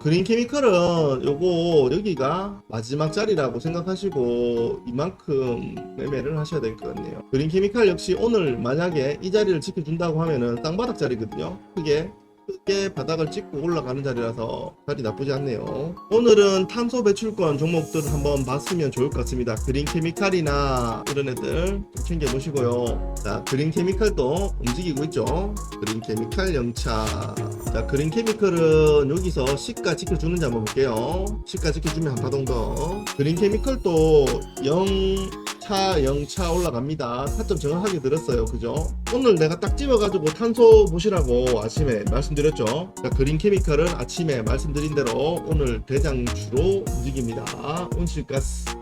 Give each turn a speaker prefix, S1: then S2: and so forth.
S1: 그린 케미컬은 요거 여기가 마지막 자리라고 생각하시고 이만큼 매매를 하셔야 될 것 같네요. 그린 케미컬 역시 오늘 만약에 이 자리를 지켜준다고 하면은 땅바닥 자리거든요. 크게 크게 바닥을 찍고 올라가는 자리라서 자리 나쁘지 않네요. 오늘은 탄소 배출권 종목들 한번 봤으면 좋을 것 같습니다. 그린 케미칼이나 이런 애들 좀 챙겨 보시고요. 자, 그린 케미칼도 움직이고 있죠. 그린 케미칼 영차. 자, 그린 케미칼은 여기서 시가 지켜주는지 한번 볼게요. 시가 지켜주면 한 파동 더. 그린 케미칼도 0 차 0차 올라갑니다. 타점 정확하게 들었어요. 그죠? 오늘 내가 딱 집어가지고 탄소 보시라고 아침에 말씀드렸죠. 자, 그린 케미칼은 아침에 말씀드린 대로 오늘 대장주로 움직입니다. 온실가스